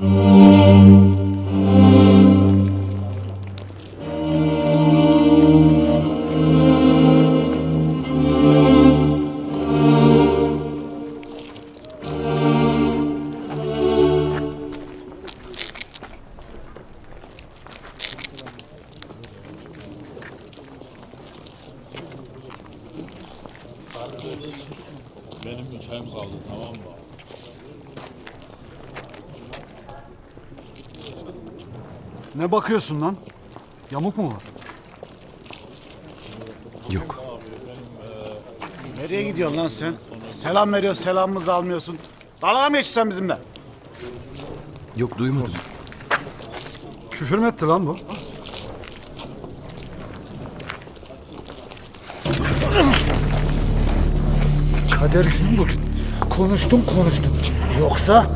Benim Ne bakıyorsun lan? Yamuk mu var? Yok. Nereye gidiyorsun lan sen? Selam veriyor, selamımızı almıyorsun. Dalga mı geçiyorsun sen bizimle? Yok duymadım. Küfür mü etti lan bu? Kader günü bugün. Konuştum konuştum. Yoksa...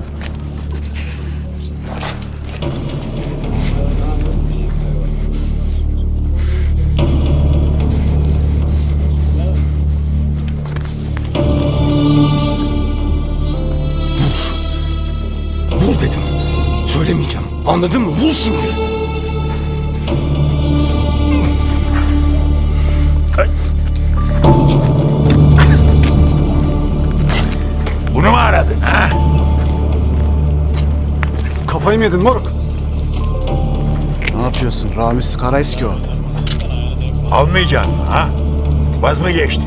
Anladın mı? Vur şimdi. Bunu mu aradın ha? Kafayı mı yedin moruk? Ne yapıyorsun? Ramiz Karaeski o. Almayacaksın mı ha? Vaz mı geçti?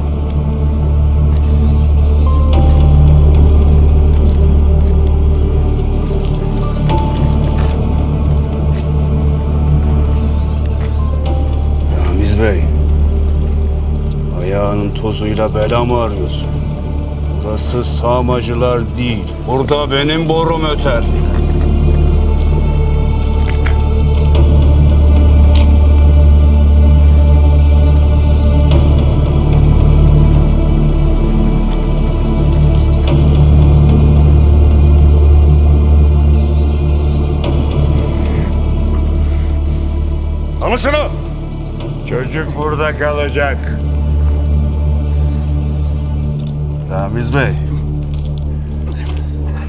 Tozuyla bela mı arıyorsun? Burası sağmacılar değil. Burada benim borum öter. Alın şunu! Çocuk burada kalacak. Ramiz Bey.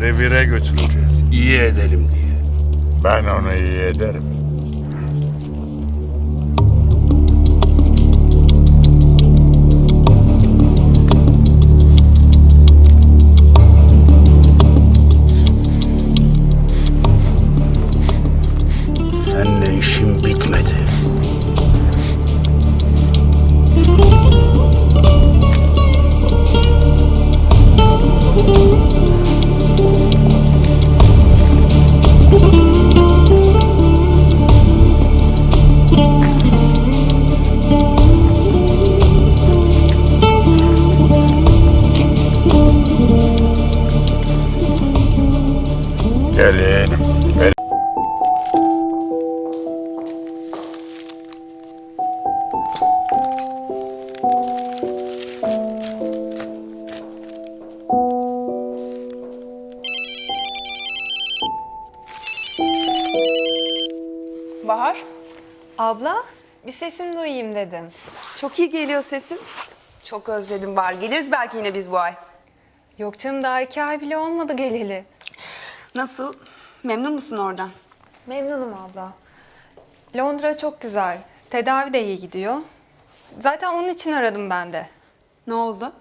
Revire götüreceğiz. İyi edelim diye. Ben onu iyi ederim. Abla, bir sesini duyayım dedim. çok iyi geliyor sesin. Çok özledim Bahar. Geliriz belki yine biz bu ay. Yok canım daha iki ay bile olmadı geleli. Nasıl? Memnun musun oradan? Memnunum abla. Londra çok güzel. Tedavi de iyi gidiyor. Zaten onun için aradım ben de. Ne oldu?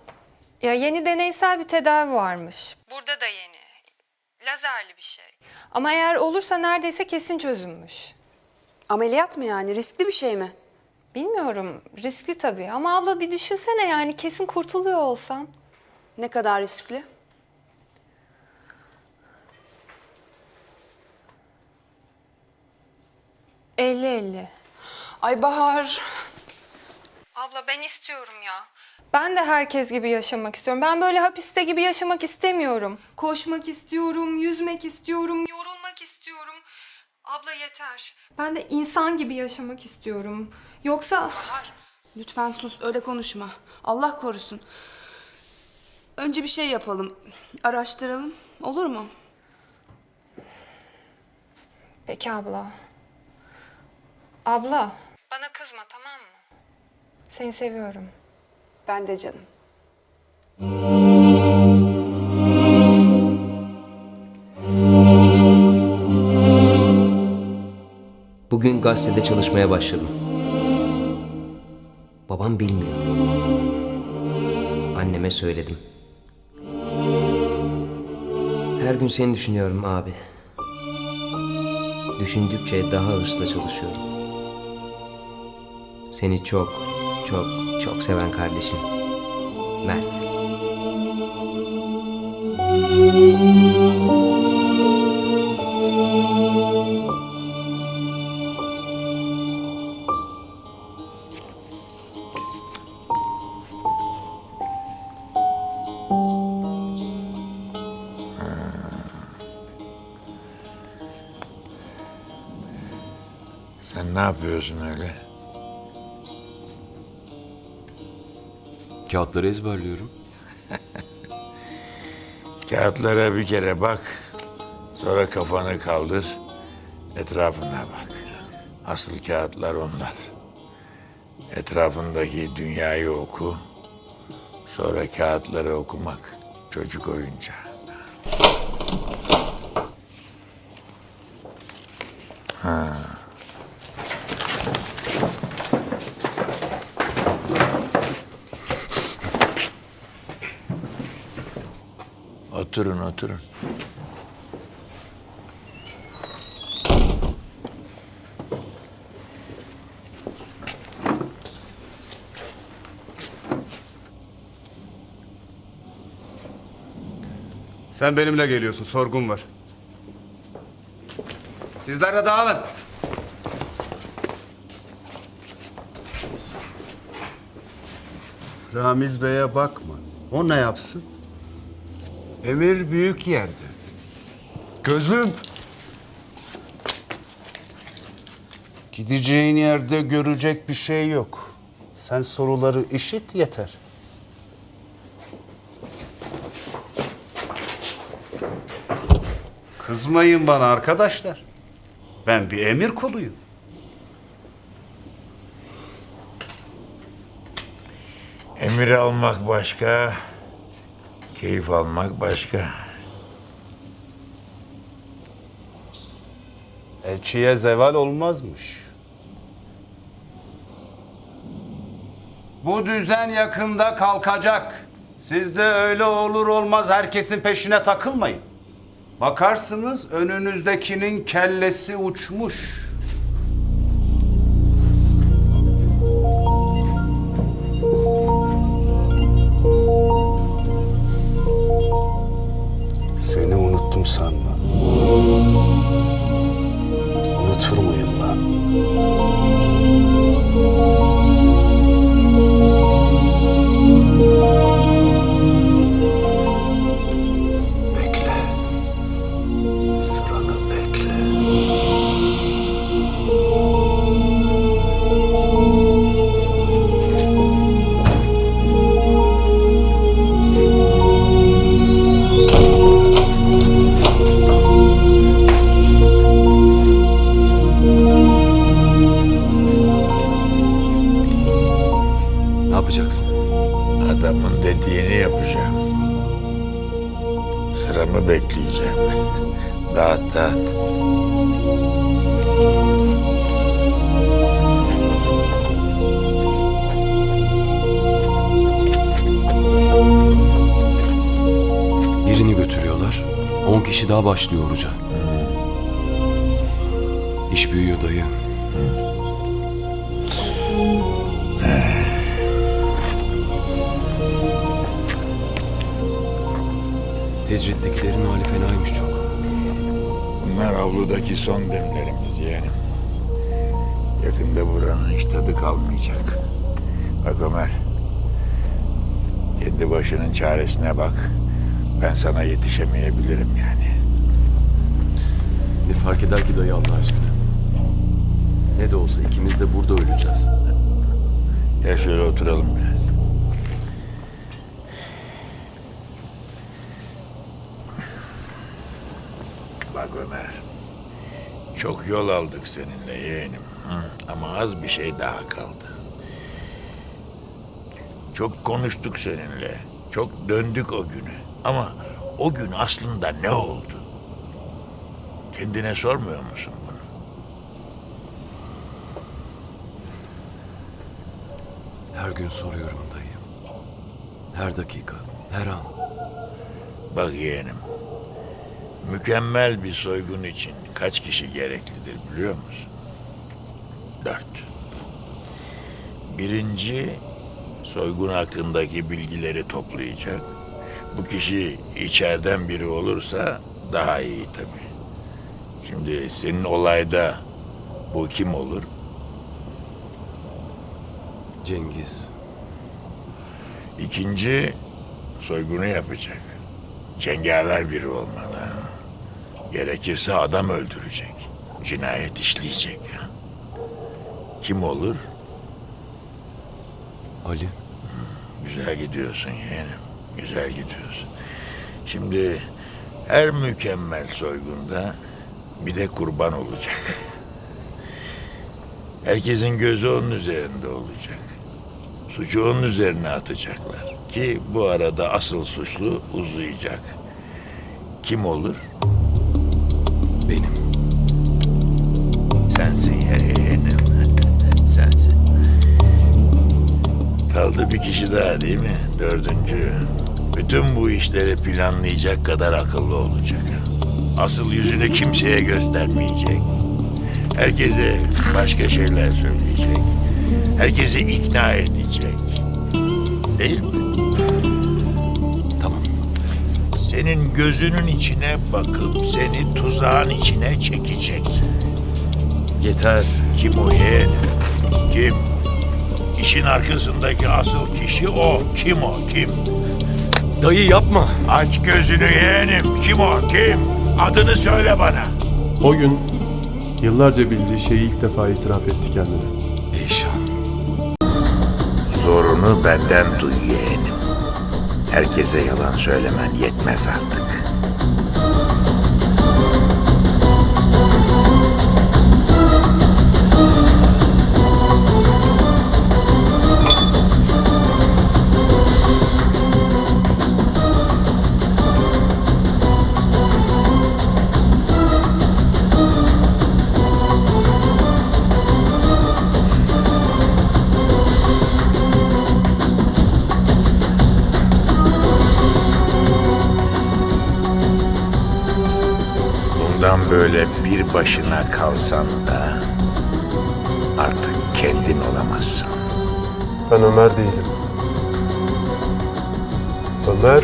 Ya yeni deneysel bir tedavi varmış. Burada da yeni. Lazerli bir şey. Ama eğer olursa neredeyse kesin çözülmüş. Ameliyat mı yani? Riskli bir şey mi? Bilmiyorum, riskli tabii. Ama abla bir düşünsene yani kesin kurtuluyor olsam. Ne kadar riskli? Elli elli. Ay Bahar. Abla ben istiyorum ya. Ben de herkes gibi yaşamak istiyorum. Ben böyle hapiste gibi yaşamak istemiyorum. Koşmak istiyorum, yüzmek istiyorum, yorulmak istiyorum. Abla yeter. Ben de insan gibi yaşamak istiyorum. Yoksa Lütfen sus, öyle konuşma. Allah korusun. Önce bir şey yapalım. Araştıralım. Olur mu? Peki abla. Abla. Bana kızma tamam mı? Seni seviyorum. Ben de canım. Bugün gazetede çalışmaya başladım. Babam bilmiyor. Anneme söyledim. Her gün seni düşünüyorum abi. Düşündükçe daha hırsla çalışıyorum. Seni çok, çok, çok seven kardeşin. Mert. Sen yapıyorsun öyle? Kağıtları ezberliyorum. Kağıtlara bir kere bak. Sonra kafanı kaldır. Etrafına bak. Asıl kağıtlar onlar. Etrafındaki dünyayı oku. Sonra kağıtları okumak çocuk oyuncağı. Oturun oturun. Sen benimle geliyorsun. Sorgun var. Sizler de dağılın. Ramiz Bey'e bakma. O ne yapsın? Emir büyük yerde. Gözlüm. Gideceğin yerde görecek bir şey yok. Sen soruları işit yeter. Kızmayın bana arkadaşlar. Ben bir emir kuluyum. Emir almak başka, keyif almak başka. Elçiye zeval olmazmış. Bu düzen yakında kalkacak. Siz de öyle olur olmaz herkesin peşine takılmayın. Bakarsınız önünüzdekinin kellesi uçmuş. Seni yapacaksın? Adamın dediğini yapacağım. Sıramı bekleyeceğim. Dağıt dağıt. Birini götürüyorlar. 10 kişi daha başlıyor oruca. İş büyüyor dayı. Tecrittekilerin hali fenaymış çok. Bunlar avludaki son demlerimiz yeğenim. Yakında buranın hiç tadı kalmayacak. Bak Ömer. Kendi başının çaresine bak. Ben sana yetişemeyebilirim yani. Ne fark eder ki dayı Allah aşkına? Ne de olsa ikimiz de burada öleceğiz. Gel şöyle oturalım biraz. Çok yol aldık seninle yeğenim. Hı. Ama az bir şey daha kaldı. Çok konuştuk seninle. Çok döndük o günü. Ama o gün aslında ne oldu? Kendine sormuyor musun bunu? Her gün soruyorum dayı. Her dakika, her an. Bak yeğenim. Mükemmel bir soygun için kaç kişi gereklidir biliyor musun? Dört. Birinci, soygun hakkındaki bilgileri toplayacak. Bu kişi içeriden biri olursa daha iyi tabii. Şimdi senin olayda bu kim olur? Cengiz. İkinci, soygunu yapacak. Cengaver biri olmalı. Gerekirse adam öldürecek. Cinayet işleyecek. ha. Kim olur? Ali. Güzel gidiyorsun yeğenim. Güzel gidiyorsun. Şimdi her mükemmel soygunda bir de kurban olacak. Herkesin gözü onun üzerinde olacak. Suçu onun üzerine atacaklar. Ki bu arada asıl suçlu uzayacak. Kim olur? Benim. Sensin yeğenim. Sensin. Kaldı bir kişi daha değil mi? Dördüncü. Bütün bu işleri planlayacak kadar akıllı olacak. Asıl yüzünü kimseye göstermeyecek. Herkese başka şeyler söyleyecek. Herkesi ikna edecek. Değil mi? Senin gözünün içine bakıp seni tuzağın içine çekecek. Yeter. Kim o yeğenim? Kim? İşin arkasındaki asıl kişi o. Kim o? Kim? Dayı yapma. Aç gözünü yeğenim. Kim o? Kim? Adını söyle bana. O gün yıllarca bildiği şeyi ilk defa itiraf etti kendine. Eyşan. Zorunu benden duy yeğenim. Herkese yalan söylemen yetmez artık. Böyle bir başına kalsan da artık kendin olamazsın. Ben Ömer değilim. Ömer...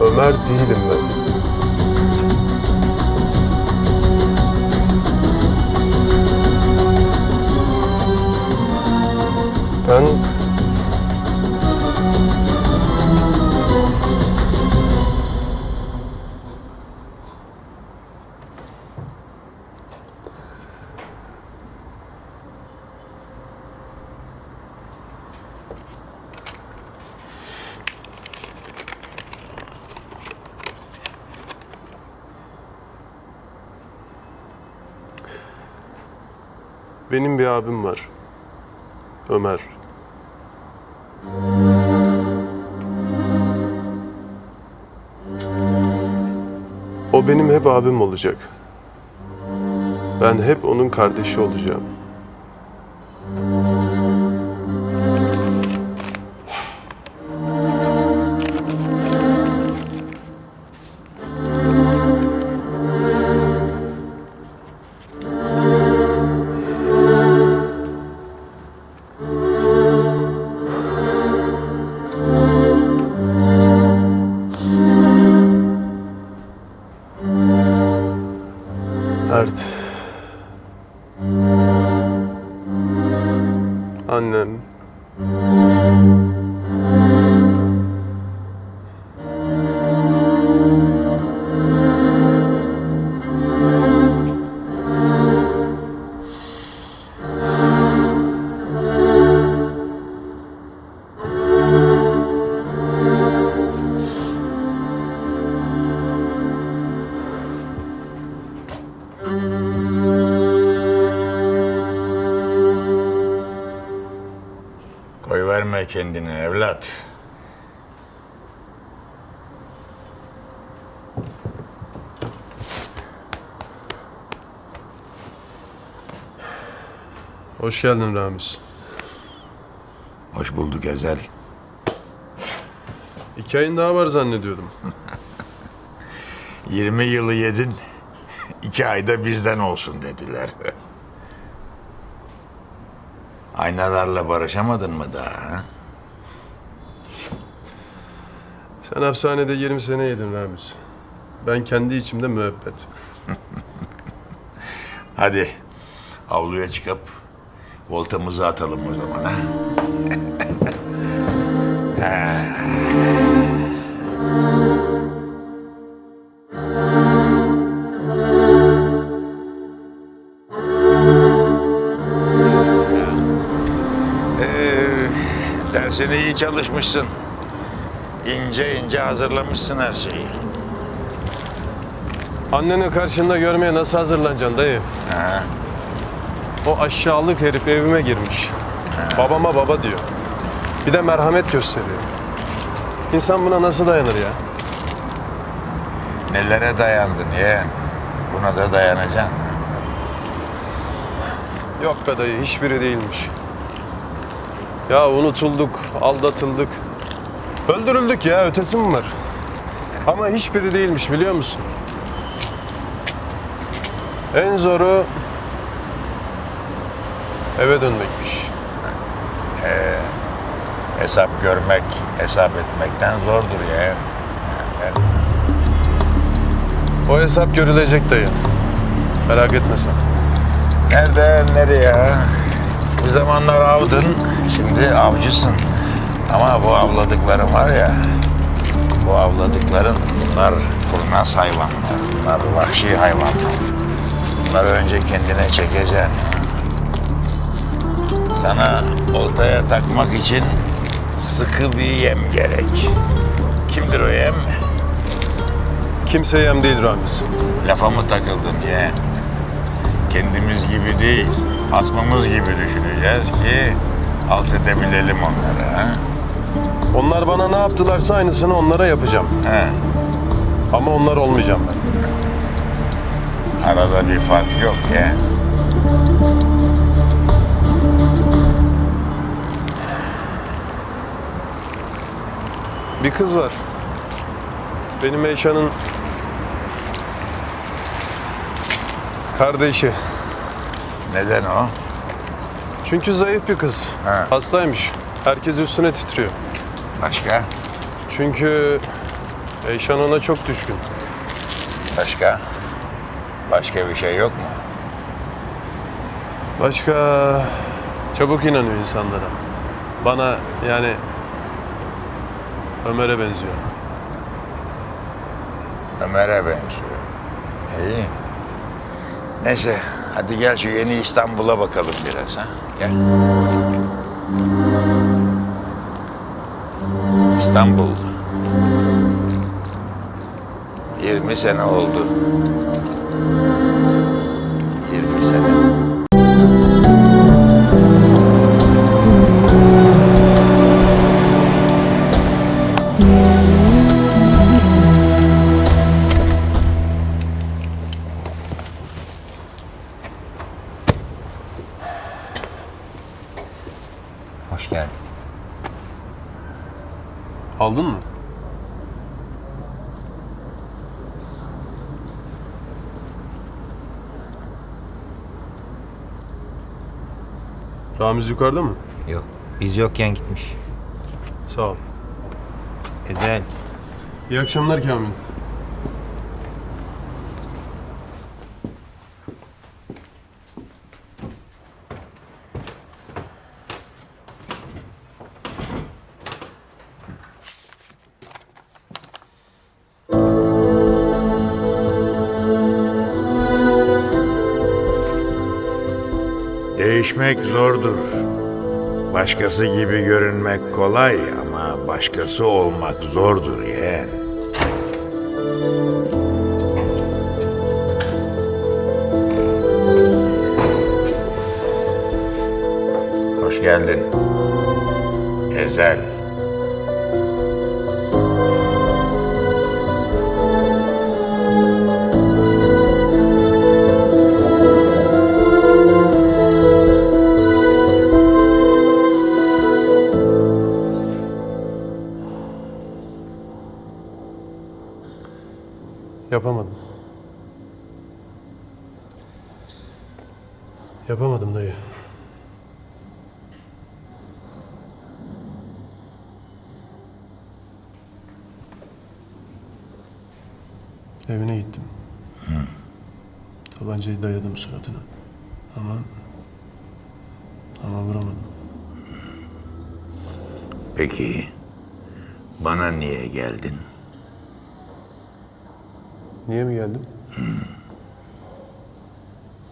Ömer değilim ben. Ben... abim var. Ömer. O benim hep abim olacak. Ben hep onun kardeşi olacağım. Verme kendini evlat. Hoş geldin Ramiz. Hoş bulduk Ezel. İki ayın daha var zannediyordum. 20 yılı yedin. iki ayda bizden olsun dediler. Aynalarla barışamadın mı daha? ha? Sen hapishanede 20 sene yedin Ramiz. Ben kendi içimde müebbet. Hadi avluya çıkıp voltamızı atalım o zaman ha. Ee, iyi çalışmışsın. İnce ince hazırlamışsın her şeyi. Anneni karşında görmeye nasıl hazırlanacaksın dayı? O aşağılık herif evime girmiş. Babama baba diyor. Bir de merhamet gösteriyor. İnsan buna nasıl dayanır ya? Nelere dayandın yeğen? Buna da dayanacaksın. Yok be dayı hiçbiri değilmiş. Ya unutulduk, aldatıldık. Öldürüldük ya ötesi mi var? Ama hiçbiri değilmiş biliyor musun? En zoru eve dönmekmiş. Hesap görmek, hesap etmekten zordur yeğen. Ben O hesap görülecek dayı. Merak etme sen. Nereden nereye? Bir zamanlar avdın, şimdi avcısın. Ama bu avladıkların var ya, bu avladıkların bunlar kurnaz hayvanlar, bunlar vahşi hayvanlar. Bunları önce kendine çekeceksin. Sana oltaya takmak için sıkı bir yem gerek. Kimdir o yem? Kimse yem değil Ramiz. Lafa mı takıldın yeğen? Kendimiz gibi değil, asmamız gibi düşüneceğiz ki alt edebilelim onları. Ha? Onlar bana ne yaptılarsa aynısını onlara yapacağım. He, Ama onlar olmayacağım ben. arada bir fark yok yeğen. Bir kız var. Benim Eyşan'ın kardeşi. Neden o? Çünkü zayıf bir kız. Ha. Hastaymış. Herkes üstüne titriyor. Başka? Çünkü Eyşan ona çok düşkün. Başka? Başka bir şey yok mu? Başka çabuk inanıyor insanlara. Bana yani Ömer'e benziyor. Ömer'e benziyor. İyi. Neyse, hadi gel şu yeni İstanbul'a bakalım biraz ha. Gel. İstanbul. 20 sene oldu. 20 sene. Hoş geldin. Aldın mı? Ramiz yukarıda mı? Yok. Biz yokken gitmiş. Sağ ol. Ezel. İyi akşamlar Kamil. Başkası gibi görünmek kolay ama başkası olmak zordur yeğen. Hoş geldin. Ezel. Evine gittim. Tabancayı dayadım suratına. Ama... Ama vuramadım. Peki bana niye geldin? Niye mi geldim?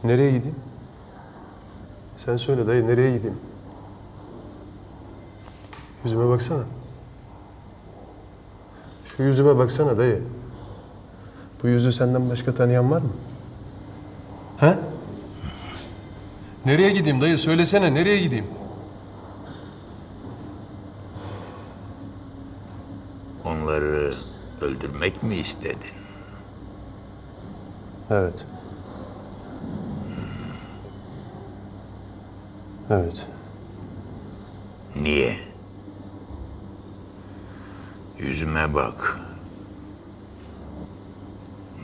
Nereye gideyim? Sen söyle dayı nereye gideyim? Yüzüme baksana. Şu yüzüme baksana dayı. Bu yüzü senden başka tanıyan var mı? He? Nereye gideyim dayı? Söylesene nereye gideyim? Onları öldürmek mi istedin? Evet. Evet. Niye? Yüzüme bak.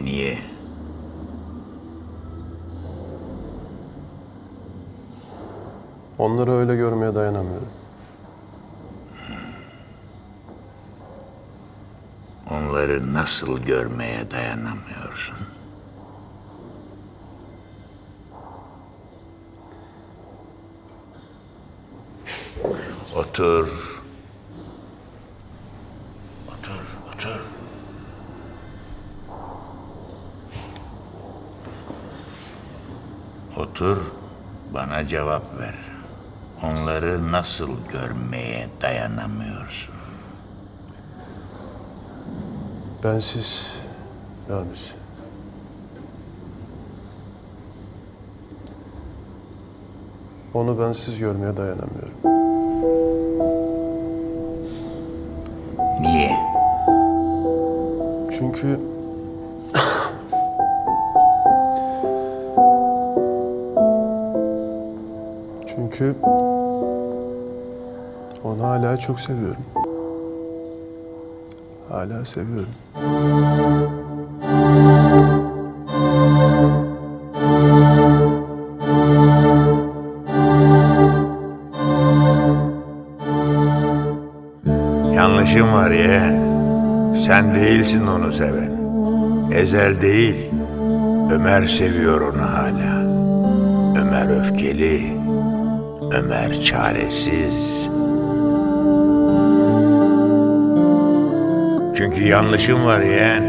Niye? Onları öyle görmeye dayanamıyorum. Onları nasıl görmeye dayanamıyorsun? Otur otur. Otur, bana cevap ver. Onları nasıl görmeye dayanamıyorsun? Bensiz Ramiz. Onu bensiz görmeye dayanamıyorum. Niye? Çünkü Çünkü onu hala çok seviyorum. Hala seviyorum. Yanlışım var yeğen. Sen değilsin onu seven. Ezel değil. Ömer seviyor onu hala. Ömer öfkeli. Ömer çaresiz. Çünkü yanlışım var yeğen.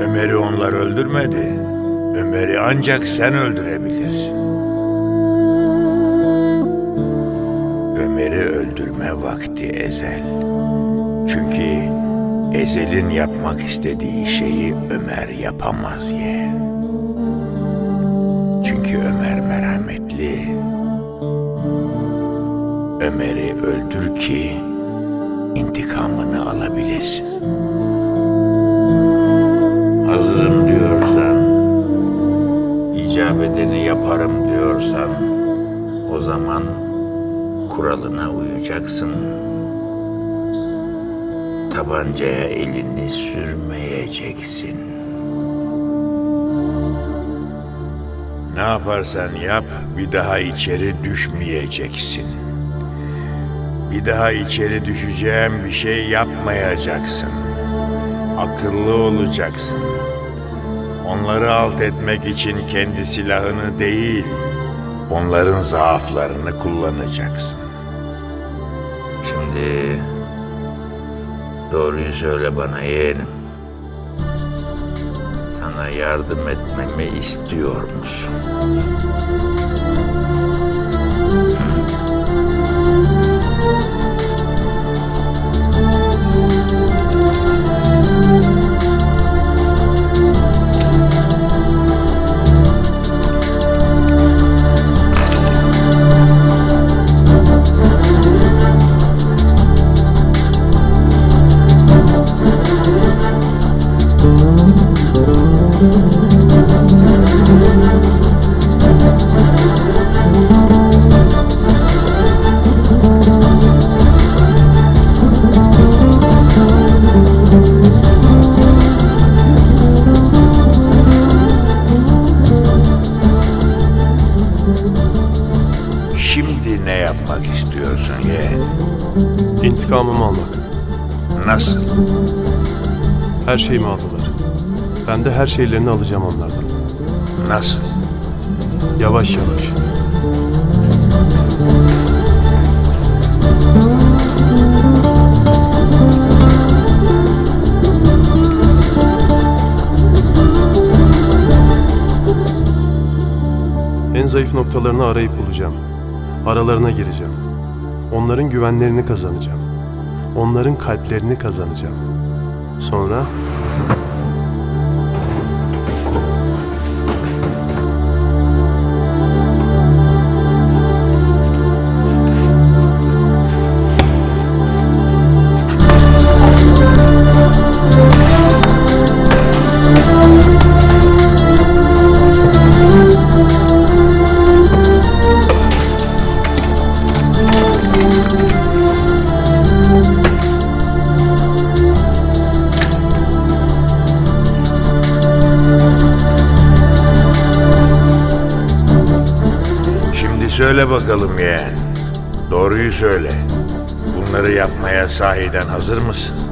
Ömer'i onlar öldürmedi. Ömer'i ancak sen öldürebilirsin. Ömer'i öldürme vakti Ezel. Çünkü Ezel'in yapmak istediği şeyi Ömer yapamaz ye. Ömer'i öldür ki intikamını alabilesin. Hazırım diyorsan, icap edeni yaparım diyorsan, o zaman kuralına uyacaksın. Tabancaya elini sürmeyeceksin. Ne yaparsan yap bir daha içeri düşmeyeceksin. Bir daha içeri düşeceğim bir şey yapmayacaksın. Akıllı olacaksın. Onları alt etmek için kendi silahını değil, onların zaaflarını kullanacaksın. Şimdi doğruyu söyle bana yeğenim. Sana yardım etmemi istiyor musun? Her şeylerini alacağım onlardan. Nasıl? Yavaş yavaş. En zayıf noktalarını arayıp bulacağım. Aralarına gireceğim. Onların güvenlerini kazanacağım. Onların kalplerini kazanacağım. Sonra söyle bakalım yeğen. Doğruyu söyle. Bunları yapmaya sahiden hazır mısın?